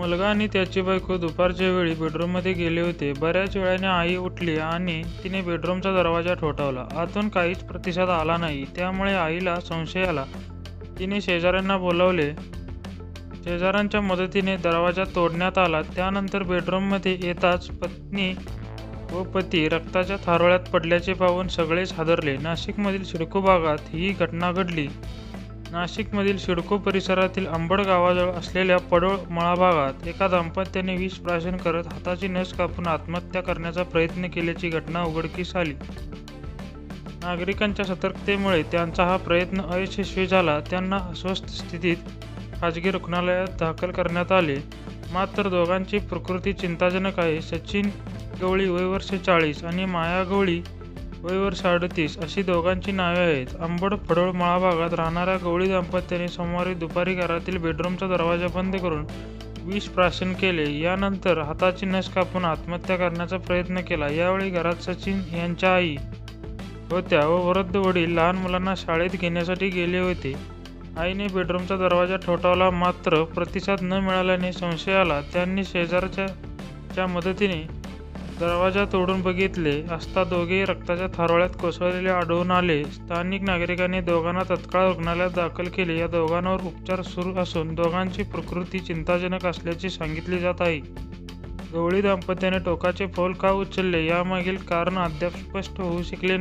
मुलगा आणि त्याची बायको दुपारच्या वेळी बेडरूममध्ये गेले होते. बऱ्याच वेळाने आई उठली आणि तिने बेडरूमचा दरवाजा ठोठावला. आतून काहीच प्रतिसाद आला नाही. त्यामुळे आईला संशय आला. तिने शेजाऱ्यांना बोलावले. शेजाऱ्यांच्या मदतीने दरवाजा तोडण्यात आला. त्यानंतर बेडरूममध्ये येताच पत्नी व पती रक्ताच्या थारोळ्यात पडल्याचे पाहून सगळेच हादरले. नाशिकमधील सिडको भागात ही घटना घडली. नाशिकमधील सिडको परिसरातील अंबड गावाजवळ असलेल्या पडोळ मळा भागात एका दाम्पत्याने विष प्राशन करत हाताची नस कापून आत्महत्या करण्याचा प्रयत्न केल्याची घटना उघडकीस आली. नागरिकांच्या सतर्कतेमुळे त्यांचा हा प्रयत्न अयशस्वी झाला. त्यांना अस्वस्थ स्थितीत खाजगी रुग्णालयात दाखल करण्यात आले. मात्र दोघांची प्रकृती चिंताजनक आहे. सचिन गवळी वय वर्ष चाळीस आणि माया गवळी वय वर्ष अडतीस अशी दोघांची नावे आहेत. अंबड फडोळ मळा भागात राहणाऱ्या गवळी दाम्पत्याने सोमवारी दुपारी घरातील बेडरूमचा दरवाजा बंद करून विष प्राशन केले. यानंतर हाताची नस कापून आत्महत्या करण्याचा प्रयत्न केला. यावेळी घरात सचिन यांच्या आई होत्या व वृद्ध वडील लहान मुलांना शाळेत घेण्यासाठी गेले होते. आईने बेडरूमचा दरवाजा ठोठावला मात्र प्रतिसाद न मिळाल्याने संशय आला. त्यांनी शेजारच्या मदतीने दरवाजा तोडून बघितले असता दोघेही रक्ताच्या थारोळ्यात कोसळलेले आढळून आले. स्थानिक नागरिकांनी दोघांना तत्काळ रुग्णालयात दाखल केले. या दोघांवर उपचार सुरू असून दोघांची प्रकृती चिंताजनक असल्याचे सांगितले जात आहे. गवळी दाम्पत्याने टोकाचे फोल का उचलले यामागील कारण अद्याप स्पष्ट होऊ शकले